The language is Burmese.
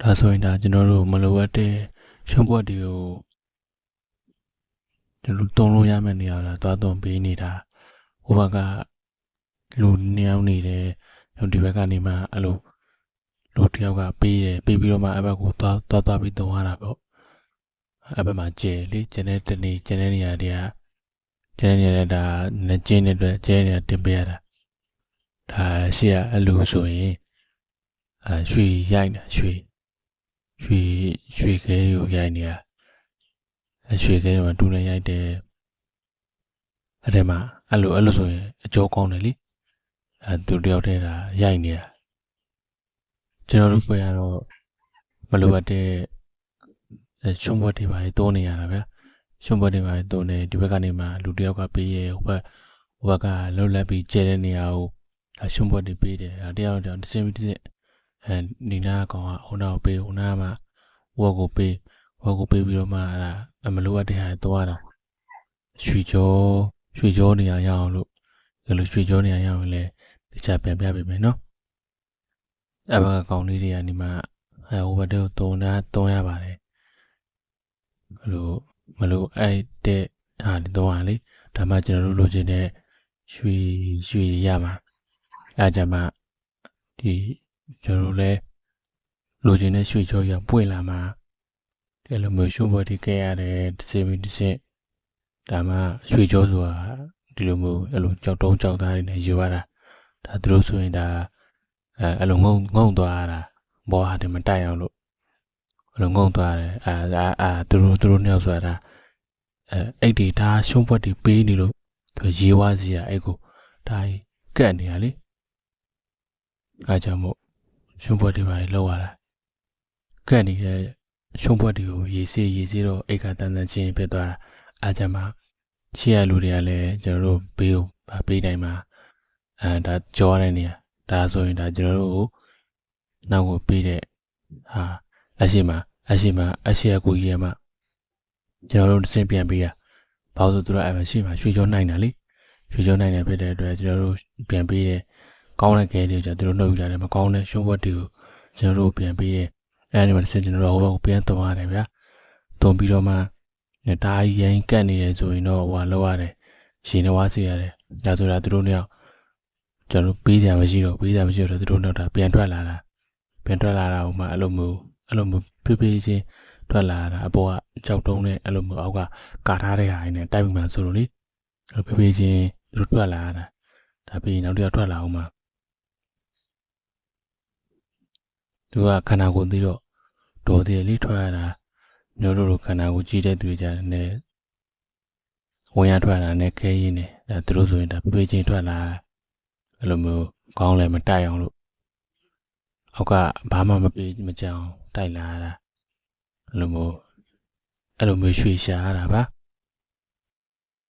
ဒါဆိုရင်ဒါကျွန်တော်တို့မလိုအပ်တဲ့ရှုံးပွက်တွေကိုကျွန်တော်တို့တုံးလို့ရမယ့်နေရာလာသွားသွန်ပေးနေတာဟိုဘက်ကလူနှစ်ယောက်နေတယ်ဒီဘက်ကနေမှအဲ့လိုလူတစ်ယောက်ကပေးတယ်ပေးပြီးတော့မှအဲ့ဘက်ကိုသွားသွားသွားပြီးတုံးရတာပေါ့အဲ့ဘက်မှာကျဲလေကျန်တဲ့တနေ့ကျန်တဲ့နေရာတွေကကျန်တဲ့နေရာတွေကဒါနကျင်းတဲ့အတွက်ကျဲနေရာတင်ပေးရတာဒါရှိရအဲ့လိုဆိုရင်အဲရွှေရိုက်တာရွှေရွှေ ရွှေခဲတွေကိုရိုက်နေတာအရွှေခဲတွေမှာတူနေရိုက်တယ်အဲ့ဒီမှာအဲ့လိုအဲ့လိုဆိုရင်အကျော်ကောင်းတယ်လေအဲသူတယောက်တည်းဒါရိုက်နေတာကျွန်တော်တို့ဖွဲ့ရတော့မလိုအပ်တဲ့အဲရှုံးဘွက်တွေပါတိုးနေရတာဗျာရှုံးဘွက်တွေပါတိုးနေဒီဘက်ကနေမှလူတယောက်ကပေးရဲဟိုဘက်ဟိုဘက်ကလှုပ်လက်ပြီးကျဲတဲ့နေရာကိုအဲရှုံးဘွက်တွေပေးတယ်အဲတယောက်တယောက်တစ်စင်းပြီးတစ်စင်းအဲဒီနာကောင်ကဟိုနာကိုပေးဟိုနာကမှ ဝက်ကိုပေးဝက်ကိုပေးပြီးတော့မှအဲ့ဒါအမလိုအပ်တဲ့ဟာတွေသွားတာရွှေကြောရွှေကြောနေရာရအောင်လို့ဒီလိုရွှေကြောနေရာရအောင်လဲတခြားပြန်ပြပေးမယ်နော်အဲ့ဘက်ကကောင်လေးတွေကနေမှအဲဟိုဘက်တော့တုံတာတုံရပါတယ်ဘလို့မလို့အဲ့တဲ့ဟာဒီတော့ဟာလေဒါမှကျွန်တော်တို့လိုချင်တဲ့ရွှေရွှေရမှာအဲ့ကြမှာဒီကျွန်တော်တို့လဲ လိုချင်တဲ့ရွှေကြောရပွင့်လာမှာဒီလိုမျိုးရှုံးဘော်ဒီခဲ့ရတယ်တစ်စင်ပြီးတစ်စင်ဒါမှရွှေကြောဆိုတာဒီလိုမျိုးအဲ့လိုကြောက်တုံးကြောက်သားတွေနဲ့ယူရတာဒါသူတို့ဆိုရင်ဒါအဲအဲ့လိုငုံငုံသွားရတာဘောဟာတယ်မတိုက်အောင်လို့အဲ့လိုငုံသွားတယ်အာအာအာသူတို့သူတို့နှစ်ယောက်ဆိုတာအဲအဲ့ဒီဒါရှုံးဘတ်တွေပေးနေလို့သူရေးဝါစီရအဲ့ကိုဒါကတ်နေရလေအားကြောင့်မို့ရှုံးဘတ်တွေပါလောက်ရတာ ကတ်နေတဲ့ရှုံးဘွက်တွေကိုရေစေးရေစေးတော့အိတ်ကတန်တန်ချင်းဖြစ်သွားတာအားကြမှာရှေ့ရလူတွေကလည်းကျွန်တော်တို့ဘေးကိုဗာပေးတိုင်းမှာအဲဒါကြောတဲ့နေရာဒါဆိုရင်ဒါကျွန်တော်တို့ကိုနောက်ကိုပေးတဲ့ဟာလက်ရှိမှာလက်ရှိမှာအရှိရကိုကြီးရမှာကျွန်တော်တို့စင်ပြန်ပေးရဘာလို့ဆိုသူတို့အဲ့မှာရှိမှာရွှေကြောနိုင်တာလေရွှေကြောနိုင်တယ်ဖြစ်တဲ့အတွက်ကျွန်တော်တို့ပြန်ပေးတယ်ကောင်းတဲ့ကဲလေးကျွန်တော်တို့နှုတ်ယူကြတယ်မကောင်းတဲ့ရှုံးဘွက်တွေကိုကျွန်တော်တို့ပြန်ပေးတယ် အဲဒီမှာတစ်စင်ကျွန်တော်တို့ဟိုဘက်ကိုပြန်သွားရတယ်ဗျာတုံပြီးတော့မှဒါကြီးရင်ကတ်နေတယ်ဆိုရင်တော့ဟိုဟာလောက်ရတယ်ရှင်နေဝါစီရတယ်ဒါဆိုတာသူတို့เนี่ยကျွန်တော်ပေးတယ်မရှိတော့ပေးတယ်မရှိတော့သူတို့တော့ဒါပြန်ထွက်လာတာပြန်ထွက်လာတာဟိုမှာအဲ့လိုမျိုးအဲ့လိုမျိုးဖေးဖေးချင်းထွက်လာတာအပေါ်ကကြောက်တုံးနဲ့အဲ့လိုမျိုးအောက်ကကာထားတဲ့ဟာတွေနဲ့တိုက်ပြီးမှဆိုလို့လေအဲ့လိုဖေးဖေးချင်းသူတို့ထွက်လာတာဒါပြီးရင်နောက်တစ်ယောက်ထွက်လာအောင်မှာ သူကခန္ဓာကိုယ်သိတော့ဒေါ်သေးလေးထွက်ရတာမျိုးတို့လိုခန္ဓာကိုယ်ကြီးတဲ့သူတွေကြတယ်ဝင်ရထွက်လာနဲ့ခဲရင်းနေအဲသူတို့ဆိုရင်ဒါပြပြချင်းထွက်လာအဲ့လိုမျိုးကောင်းလည်းမတိုက်အောင်လို့အောက်ကဘာမှမပြေးမကြောင်တိုက်လာတာအဲ့လိုမျိုးအဲ့လိုမျိုးရွှေရှာရတာပါ